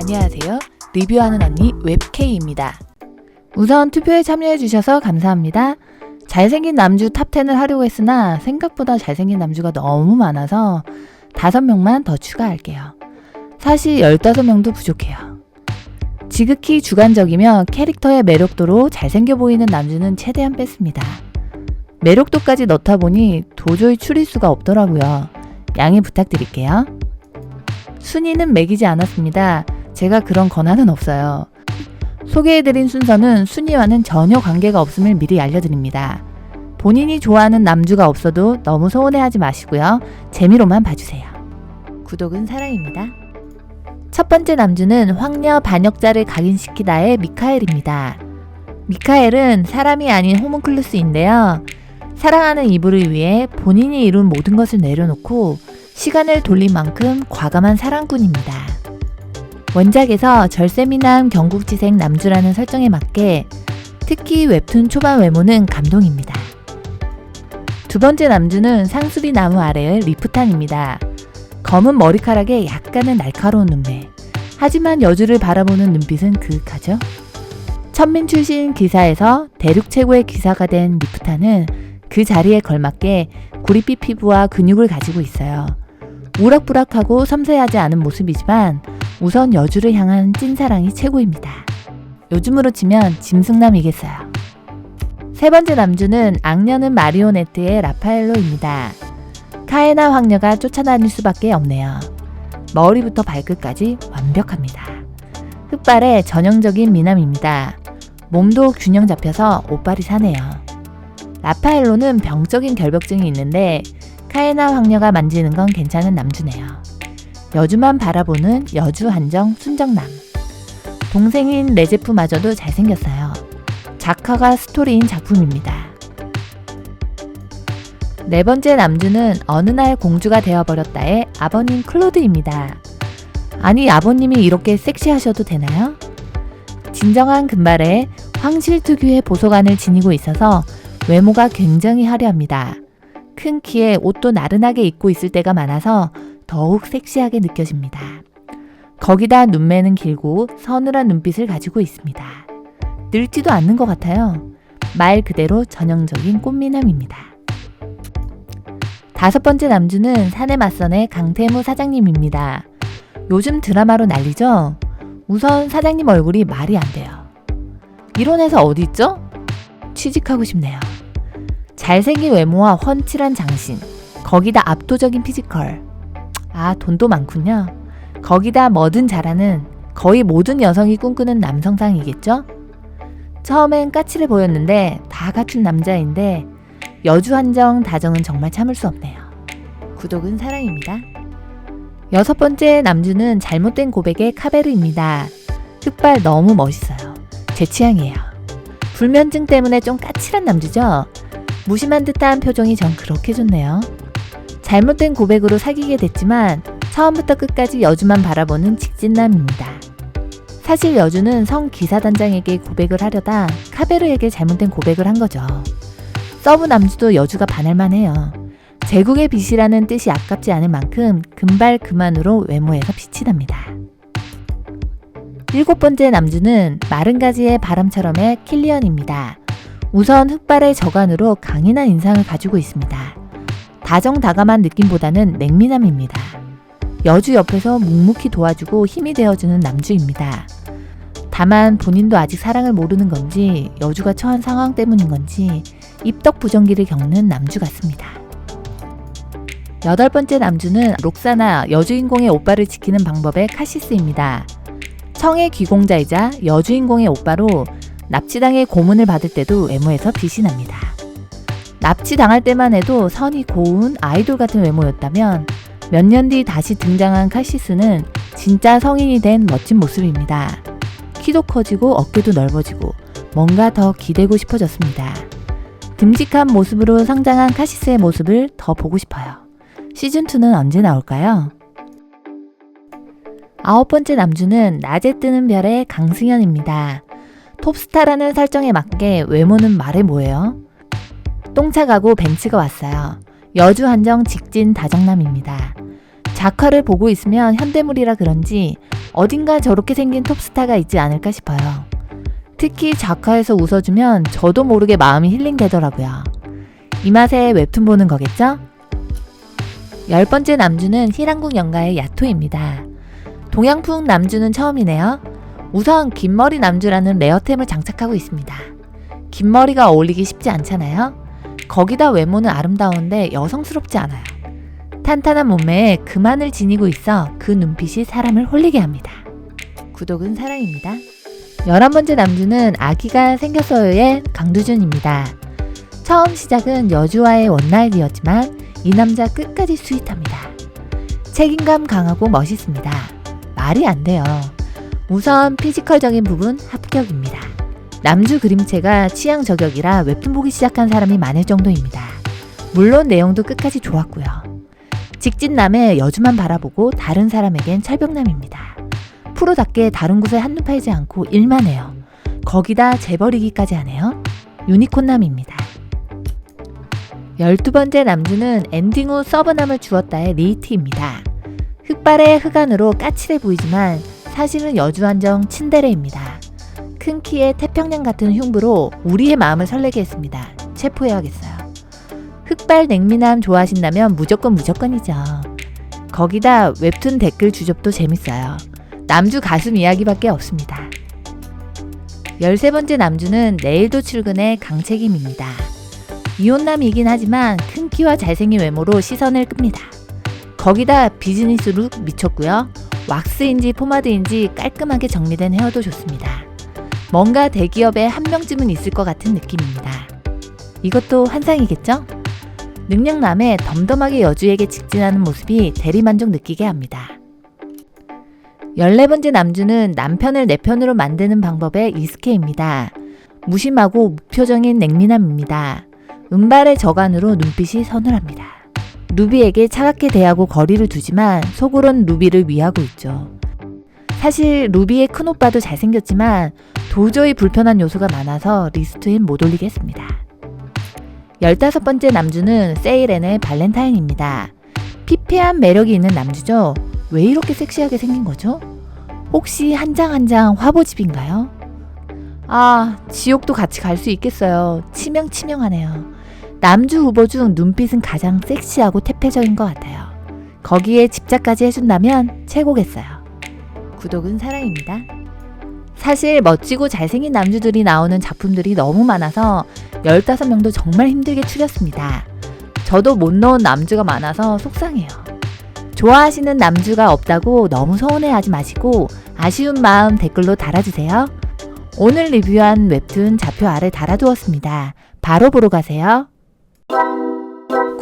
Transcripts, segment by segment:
안녕하세요. 리뷰하는 언니 웹K입니다. 우선 투표에 참여해주셔서 감사합니다. 잘생긴 남주 탑10을 하려고 했으나 생각보다 잘생긴 남주가 너무 많아서 5명만 더 추가할게요. 사실 15명도 부족해요. 지극히 주관적이며 캐릭터의 매력도로 잘생겨 보이는 남주는 최대한 뺐습니다. 매력도까지 넣다 보니 도저히 추릴 수가 없더라고요. 양해 부탁드릴게요. 순위는 매기지 않았습니다. 제가 그런 권한은 없어요. 소개해드린 순서는 순위와는 전혀 관계가 없음을 미리 알려드립니다. 본인이 좋아하는 남주가 없어도 너무 서운해하지 마시고요. 재미로만 봐주세요. 구독은 사랑입니다. 첫 번째 남주는 황녀 반역자를 각인시키다의 미카엘입니다. 미카엘은 사람이 아닌 호문클루스인데요. 사랑하는 이불을 위해 본인이 이룬 모든 것을 내려놓고 시간을 돌린 만큼 과감한 사랑꾼입니다. 원작에서 절세미남 경국지생 남주라는 설정에 맞게 특히 웹툰 초반 외모는 감동입니다. 두 번째 남주는 상수리 나무 아래의 리프탄입니다. 검은 머리카락에 약간은 날카로운 눈매. 하지만 여주를 바라보는 눈빛은 그윽하죠. 천민 출신 기사에서 대륙 최고의 기사가 된 리프탄은 그 자리에 걸맞게 구릿빛 피부와 근육을 가지고 있어요. 우락부락하고 섬세하지 않은 모습이지만 우선 여주를 향한 찐사랑이 최고입니다. 요즘으로 치면 짐승남이겠어요. 세 번째 남주는 악녀는 마리오네트의 라파엘로입니다. 카에나 황녀가 쫓아다닐 수밖에 없네요. 머리부터 발끝까지 완벽합니다. 흑발의 전형적인 미남입니다. 몸도 균형 잡혀서 옷발이 사네요. 라파엘로는 병적인 결벽증이 있는데 카에나 황녀가 만지는 건 괜찮은 남주네요. 여주만 바라보는 여주 한정 순정남. 동생인 레제프마저도 잘생겼어요. 작화가 스토리인 작품입니다. 네 번째 남주는 어느 날 공주가 되어버렸다의 아버님 클로드입니다. 아니, 아버님이 이렇게 섹시하셔도 되나요? 진정한 금발에 황실 특유의 보소관을 지니고 있어서 외모가 굉장히 화려합니다. 큰 키에 옷도 나른하게 입고 있을 때가 많아서 더욱 섹시하게 느껴집니다. 거기다 눈매는 길고 서늘한 눈빛을 가지고 있습니다. 늙지도 않는 것 같아요. 말 그대로 전형적인 꽃미남입니다. 다섯 번째 남주는 사내 맞선의 강태무 사장님입니다. 요즘 드라마로 난리죠? 우선 사장님 얼굴이 말이 안 돼요. 이론에서 어디 있죠? 취직하고 싶네요. 잘생긴 외모와 훤칠한 장신, 거기다 압도적인 피지컬. 아, 돈도 많군요. 거기다 뭐든 잘하는 거의 모든 여성이 꿈꾸는 남성상이겠죠? 처음엔 까칠해 보였는데 다 갖춘 남자인데 여주 한정 다정은 정말 참을 수 없네요. 구독은 사랑입니다. 여섯 번째 남주는 잘못된 고백의 카베르입니다. 흑발 너무 멋있어요. 제 취향이에요. 불면증 때문에 좀 까칠한 남주죠? 무심한 듯한 표정이 전 그렇게 좋네요. 잘못된 고백으로 사귀게 됐지만 처음부터 끝까지 여주만 바라보는 직진남입니다. 사실 여주는 성 기사단장에게 고백을 하려다 카베르에게 잘못된 고백을 한 거죠. 서브 남주도 여주가 반할만 해요. 제국의 빛이라는 뜻이 아깝지 않을 만큼 금발 그만으로 외모에서 빛이 납니다. 일곱 번째 남주는 마른 가지의 바람처럼의 킬리언입니다. 우선 흑발의 저간으로 강인한 인상을 가지고 있습니다. 다정다감한 느낌보다는 냉미남입니다. 여주 옆에서 묵묵히 도와주고 힘이 되어주는 남주입니다. 다만 본인도 아직 사랑을 모르는 건지 여주가 처한 상황 때문인 건지 입덕 부정기를 겪는 남주 같습니다. 여덟 번째 남주는 록사나 여주인공의 오빠를 지키는 방법의 카시스입니다. 청의 귀공자이자 여주인공의 오빠로 납치당의 고문을 받을 때도 외모에서 빛이 납니다. 납치당할 때만 해도 선이 고운 아이돌 같은 외모였다면 몇 년 뒤 다시 등장한 카시스는 진짜 성인이 된 멋진 모습입니다. 키도 커지고 어깨도 넓어지고 뭔가 더 기대고 싶어졌습니다. 듬직한 모습으로 성장한 카시스의 모습을 더 보고 싶어요. 시즌2는 언제 나올까요? 아홉 번째 남주는 낮에 뜨는 별의 강승현입니다. 톱스타라는 설정에 맞게 외모는 말해 뭐예요? 똥차 가고 벤츠가 왔어요. 여주 한정 직진 다정남입니다. 작화를 보고 있으면 현대물이라 그런지 어딘가 저렇게 생긴 톱스타가 있지 않을까 싶어요. 특히 작화에서 웃어주면 저도 모르게 마음이 힐링되더라고요. 이 맛에 웹툰 보는 거겠죠? 열 번째 남주는 희랑국 연가의 야토입니다. 동양풍 남주는 처음이네요. 우선 긴 머리 남주라는 레어템을 장착하고 있습니다. 긴 머리가 어울리기 쉽지 않잖아요. 거기다 외모는 아름다운데 여성스럽지 않아요. 탄탄한 몸매에 그만을 지니고 있어 그 눈빛이 사람을 홀리게 합니다. 구독은 사랑입니다. 11번째 남주는 아기가 생겼어요의 강두준입니다. 처음 시작은 여주와의 원나잇이었지만 이 남자 끝까지 스윗합니다. 책임감 강하고 멋있습니다. 말이 안 돼요. 우선 피지컬적인 부분 합격입니다. 남주 그림체가 취향 저격이라 웹툰 보기 시작한 사람이 많을 정도입니다. 물론 내용도 끝까지 좋았고요. 직진남의 여주만 바라보고 다른 사람에겐 철벽남입니다. 프로답게 다른 곳에 한눈 팔지 않고 일만 해요. 거기다 재버리기까지 하네요. 유니콘남입니다. 12번째 남주는 엔딩 후 서브남을 주었다의 리이티입니다. 흑발의 흑안으로 까칠해 보이지만 사실은 여주한정 친데레입니다. 큰 키에 태평양 같은 흉부로 우리의 마음을 설레게 했습니다. 체포해야겠어요. 흑발 냉미남 좋아하신다면 무조건 무조건이죠. 거기다 웹툰 댓글 주접도 재밌어요. 남주 가슴 이야기밖에 없습니다. 13번째 남주는 내일도 출근의 강책임입니다. 이혼남이긴 하지만 큰 키와 잘생긴 외모로 시선을 끕니다. 거기다 비즈니스 룩 미쳤고요. 왁스인지 포마드인지 깔끔하게 정리된 헤어도 좋습니다. 뭔가 대기업에 한 명쯤은 있을 것 같은 느낌입니다. 이것도 환상이겠죠? 능력남의 덤덤하게 여주에게 직진하는 모습이 대리만족 느끼게 합니다. 14번째 남주는 남편을 내 편으로 만드는 방법에 이스케입니다. 무심하고 무표정인 냉미남입니다. 은발의 저간으로 눈빛이 서늘합니다. 루비에게 차갑게 대하고 거리를 두지만 속으론 루비를 위하고 있죠. 사실 루비의 큰오빠도 잘생겼지만 도저히 불편한 요소가 많아서 리스트엔 못 올리겠습니다. 15번째 남주는 세이렌의 발렌타인입니다. 피폐한 매력이 있는 남주죠? 왜 이렇게 섹시하게 생긴 거죠? 혹시 한 장 한 장 화보집인가요? 아, 지옥도 같이 갈 수 있겠어요. 치명치명하네요. 남주 후보 중 눈빛은 가장 섹시하고 태폐적인 것 같아요. 거기에 집착까지 해준다면 최고겠어요. 구독은 사랑입니다. 사실 멋지고 잘생긴 남주들이 나오는 작품들이 너무 많아서 15명도 정말 힘들게 추렸습니다. 저도 못 넣은 남주가 많아서 속상해요. 좋아하시는 남주가 없다고 너무 서운해하지 마시고 아쉬운 마음 댓글로 달아주세요. 오늘 리뷰한 웹툰 좌표 아래 달아두었습니다. 바로 보러 가세요.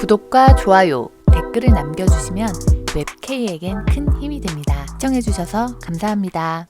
구독과 좋아요, 댓글을 남겨주시면 웹K에겐 큰 힘이 됩니다. 시청해주셔서 감사합니다.